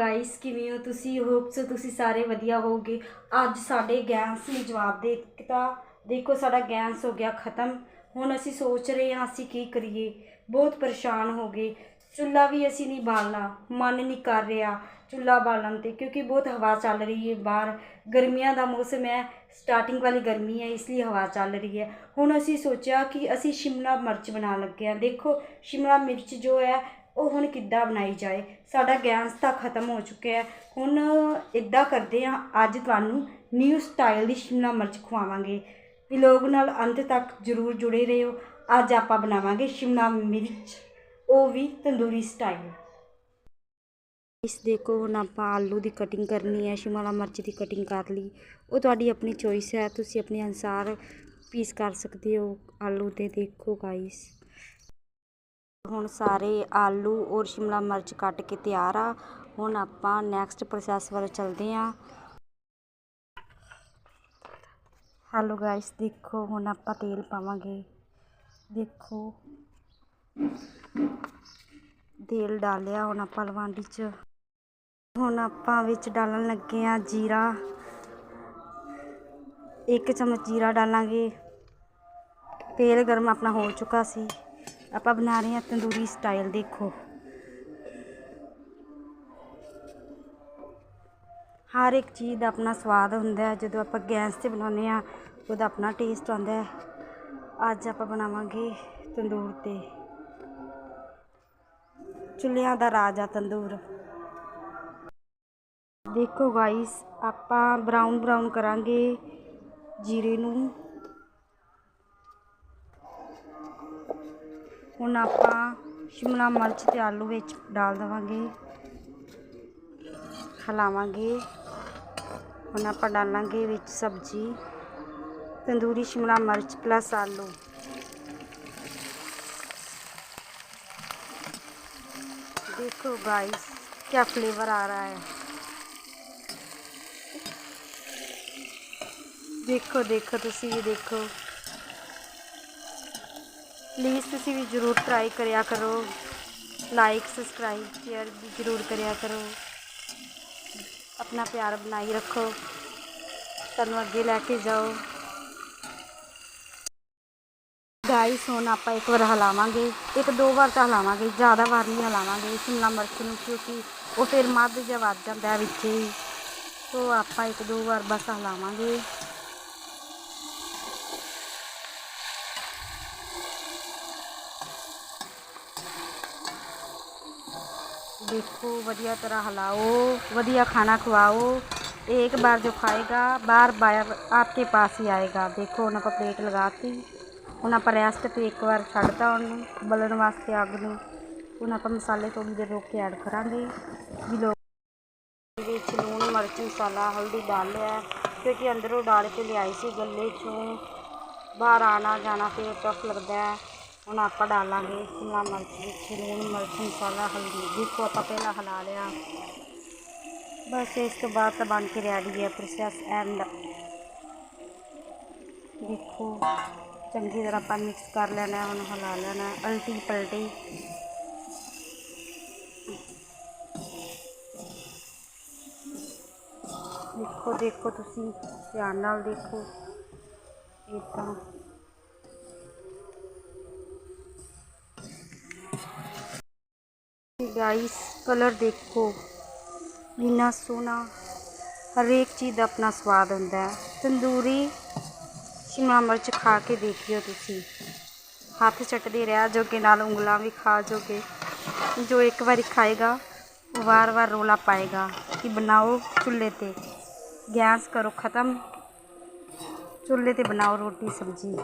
Guys ਕਿਵੇਂ ਹੋ ਤੁਸੀਂ? ਹੋਪਸ ਸੋ ਤੁਸੀਂ ਸਾਰੇ ਵਧੀਆ ਹੋਵੋਗੇ। ਅੱਜ ਸਾਡੇ ਗੈਸ ਨੇ ਜਵਾਬ ਦੇ ਦਿੱਤਾ। ਦੇਖੋ, ਸਾਡਾ ਗੈਸ ਹੋ ਗਿਆ ਖਤਮ। ਹੁਣ ਅਸੀਂ ਸੋਚ ਰਹੇ ਹਾਂ ਅਸੀਂ ਕੀ ਕਰੀਏ। ਬਹੁਤ ਪਰੇਸ਼ਾਨ ਹੋ ਗਏ। ਚੁੱਲ੍ਹਾ ਵੀ ਅਸੀਂ ਨਹੀਂ ਬਾਲਣਾ। ਮਨ ਨਹੀਂ ਕਰ ਰਿਹਾ ਚੁੱਲ੍ਹਾ ਬਾਲਣ ਤੇ, ਕਿਉਂਕਿ ਬਹੁਤ ਹਵਾ ਚੱਲ ਰਹੀ ਹੈ ਬਾਹਰ। ਗਰਮੀਆਂ ਦਾ ਮੌਸਮ ਹੈ। ਸਟਾਰਟਿੰਗ ਵਾਲੀ ਗਰਮੀ ਹੈ, ਇਸ ਲਈ ਹਵਾ ਚੱਲ ਰਹੀ ਹੈ। ਹੁਣ ਅਸੀਂ ਸੋਚਿਆ ਕਿ ਅਸੀਂ ਸ਼ਿਮਲਾ ਮਿਰਚ ਬਣਾਉਣ ਲੱਗੇ ਹਾਂ। ਦੇਖੋ, ਸ਼ਿਮਲਾ ਮਿਰਚ ਜੋ ਹੈ ਉਹ ਹੁਣ ਕਿੱਦਾਂ ਬਣਾਈ ਜਾਏ? ਸਾਡਾ ਗੈਸ ਤਾਂ ਖਤਮ ਹੋ ਚੁੱਕਿਆ ਹੁਣ ਇੱਦਾਂ ਕਰਦੇ ਹਾਂ, ਅੱਜ ਤੁਹਾਨੂੰ ਨਿਊ ਸਟਾਈਲ ਦੀ ਸ਼ਿਮਲਾ ਮਿਰਚ ਖਵਾਵਾਂਗੇ। ਵਲੋਗ ਨਾਲ ਅੰਤ ਤੱਕ ਜਰੂਰ ਜੁੜੇ ਰਹੋ। ਅੱਜ ਆਪਾਂ ਬਣਾਵਾਂਗੇ ਸ਼ਿਮਲਾ ਮਿਰਚ, ਉਹ ਵੀ ਤੰਦੂਰੀ ਸਟਾਈਲ ਇਸ ਦੇਖੋ, ਹੁਣ ਆਪਾਂ ਆਲੂ ਦੀ ਕਟਿੰਗ ਕਰਨੀ ਹੈ, ਸ਼ਿਮਲਾ ਮਿਰਚ ਦੀ ਕਟਿੰਗ ਕਰ ਲਈ। ਉਹ ਤੁਹਾਡੀ ਆਪਣੀ ਚੋਇਸ ਹੈ। ਤੁਸੀਂ ਆਪਣੇ ਅਨੁਸਾਰ ਪੀਸ ਕਰ ਸਕਦੇ ਹੋ। ਆਲੂ ਦੇ ਦੇਖੋ ਗਾਈਸ ਹੁਣ ਸਾਰੇ ਆਲੂ ਔਰ ਸ਼ਿਮਲਾ ਮਿਰਚ ਕੱਟ ਕੇ ਤਿਆਰ ਆ। ਹੁਣ ਆਪਾਂ ਨੈਕਸਟ ਪ੍ਰੋਸੈਸ ਵੱਲ ਚੱਲਦੇ ਹਾਂ ਹੈਲੋ ਗਾਇਸ ਦੇਖੋ ਹੁਣ ਆਪਾਂ ਤੇਲ ਪਾਵਾਂਗੇ। ਦੇਖੋ। ਤੇਲ ਡਾਲਿਆ ਹੁਣ ਆਪਾਂ ਲਵਾਂਡੀ 'ਚ। ਹੁਣ ਆਪਾਂ ਵਿੱਚ ਡਾਲਣ ਲੱਗੇ ਆ ਜੀਰਾ। ਇੱਕ ਚਮਚ ਜੀਰਾ ਡਾਲਾਂਗੇ। ਤੇਲ ਗਰਮ ਆਪਣਾ ਹੋ ਚੁੱਕਾ ਸੀ। ਆਪਾਂ ਬਣਾ ਰਹੇ ਹਾਂ ਤੰਦੂਰੀ ਸਟਾਈਲ ਦੇਖੋ। ਹਰ ਇੱਕ ਚੀਜ਼ ਦਾ ਆਪਣਾ ਸਵਾਦ ਹੁੰਦਾ ਹੈ। ਜਦੋਂ ਆਪਾਂ ਗੈਸ ਤੇ ਬਣਾਉਂਦੇ ਆ ਉਹਦਾ ਆਪਣਾ ਟੇਸਟ ਆਉਂਦਾ ਹੈ। ਅੱਜ ਆਪਾਂ ਬਣਾਵਾਂਗੇ ਤੰਦੂਰ ਤੇ। ਚੁੱਲ੍ਹਿਆਂ ਦਾ ਰਾਜ ਆ ਤੰਦੂਰ। ਦੇਖੋ ਗਾਈਸ ਆਪਾਂ ਬਰਾਊਨ ਬਰਾਊਨ ਕਰਾਂਗੇ ਜੀਰੇ ਨੂੰ। ਹੁਣ ਆਪਾਂ ਸ਼ਿਮਲਾ ਮਿਰਚ ਤੇ ਆਲੂ ਵਿੱਚ ਡਾਲ ਦੇਵਾਂਗੇ ਹਲਾਵਾਂਗੇ ਹੁਣ ਆਪਾਂ ਡਾਲਾਂਗੇ ਵਿੱਚ ਸਬਜ਼ੀ ਤੰਦੂਰੀ ਸ਼ਿਮਲਾ ਮਿਰਚ ਪਲਸ ਆਲੂ देखो गाइस क्या फ्लेवर आ रहा है ਦੇਖੋ ਦੇਖੋ ਤੁਸੀਂ ਵੀ ਦੇਖੋ ਪਲੀਜ਼ ਤੁਸੀਂ ਵੀ ਜ਼ਰੂਰ ਟਰਾਈ ਕਰਿਆ ਕਰੋ। ਲਾਈਕ ਸਬਸਕ੍ਰਾਈਬ ਸ਼ੇਅਰ ਵੀ ਜ਼ਰੂਰ ਕਰਿਆ ਕਰੋ। ਆਪਣਾ ਪਿਆਰ ਬਣਾਈ ਰੱਖੋ। ਤੁਹਾਨੂੰ ਅੱਗੇ ਲੈ ਕੇ ਜਾਓ। ਗਾਈਸ ਹੁਣ ਆਪਾਂ ਇੱਕ ਵਾਰ ਹਿਲਾਵਾਂਗੇ। ਇੱਕ ਦੋ ਵਾਰ ਤਾਂ ਹਿਲਾਵਾਂਗੇ, ਜ਼ਿਆਦਾ ਵਾਰ ਨਹੀਂ ਹਿਲਾਵਾਂਗੇ। ਸ਼ਿਮਲਾ ਮਿਰਚ ਨੂੰ, ਕਿਉਂਕਿ ਉਹ ਫਿਰ ਮੱਧ ਜਿਹਾ ਵੱਧ ਜਾਂਦਾ ਹੈ ਵਿੱਚ ਹੀ। ਸੋ ਆਪਾਂ ਇੱਕ ਦੋ ਵਾਰ ਬਸ ਹਿਲਾਵਾਂਗੇ। देखो बढ़िया तरह हिलाओ बढ़िया खाना खवाओ एक बार जो खाएगा बार बार आपके पास ही आएगा देखो ਹੁਣ ਆਪਾਂ ਪਲੇਟ ਲਗਾਤੀ ਹੁਣ ਆਪਾਂ ਰੈਸਟ ਤੇ ਇੱਕ ਵਾਰ ਛੱਡਤਾ ਉਹਨੂੰ ਬਲਣ ਵਾਸਤੇ ਅੱਗ ਨੂੰ ਹੁਣ ਆਪਾਂ ਮਸਾਲੇ ਥੋੜੀ ਦੇਰ ਰੋਕ ਕੇ ਐਡ ਕਰਾਂਗੇ ਵੀ ਲੋਕ ਵਿੱਚ ਲੂਣ ਮਿਰਚ ਮਸਾਲਾ ਹਲਦੀ ਡਾਲ ਲਿਆ ਹੈ, ਕਿਉਂਕਿ ਅੰਦਰੋਂ ਡਾਲ ਕੇ ਲਿਆਈ ਸੀ ਗੱਲੇ ਚੋਂ ਬਾਹਰ ਆਣਾ ਜਾਣਾ ਫਿਰ ਟਫ ਲੱਗਦਾ ਹੈ ਹੁਣ ਆਪਾਂ ਡਾਲਾਂਗੇ ਸ਼ਿਮਲਾ ਮਿਰਚ ਵਿੱਚ, ਲੂਣ, ਮਿਰਚ, ਮਸਾਲਾ, ਹਲਦੀ। ਦੇਖੋ ਆਪਾਂ ਪਹਿਲਾਂ ਹਿਲਾ ਲਿਆ। ਬਸ ਇਸ ਤੋਂ ਬਾਅਦ ਤਾਂ ਬਣ ਕੇ ਰੈਡੀ ਹੈ ਪ੍ਰੋਸੈਸ ਐਂਡ ਦੇਖੋ, ਚੰਗੀ ਤਰ੍ਹਾਂ ਆਪਾਂ ਮਿਕਸ ਕਰ ਲੈਣਾ ਉਹਨੂੰ ਹਿਲਾ ਲੈਣਾ ਅਲਟੀ ਪਲਟੀ। ਦੇਖੋ ਦੇਖੋ ਤੁਸੀਂ ਧਿਆਨ ਨਾਲ ਦੇਖੋ। ਇਦਾਂ ਗਾਈਸ ਕਲਰ ਦੇਖੋ। ਇੰਨਾ ਸੋਹਣਾ। ਹਰੇਕ ਚੀਜ਼ ਦਾ ਆਪਣਾ ਸਵਾਦ ਹੁੰਦਾ ਹੈ। ਤੰਦੂਰੀ ਸ਼ਿਮਲਾ ਮਿਰਚ ਖਾ ਕੇ ਦੇਖਿਓ ਤੁਸੀਂ। ਹੱਥ ਚੱਟਦੇ ਰਹਿ ਜੋਗੇ ਨਾਲ ਉਂਗਲਾਂ ਵੀ ਖਾ ਜੋਗੇ ਜੋ ਇੱਕ ਵਾਰੀ ਖਾਏਗਾ, ਉਹ ਵਾਰ-ਵਾਰ ਰੋਲਾ ਪਾਏਗਾ ਕਿ ਬਣਾਓ ਚੁੱਲ੍ਹੇ ਤੇ। ਗੈਸ ਕਰੋ ਖਤਮ। ਚੁੱਲ੍ਹੇ ਤੇ ਬਣਾਓ ਰੋਟੀ ਸਬਜ਼ੀ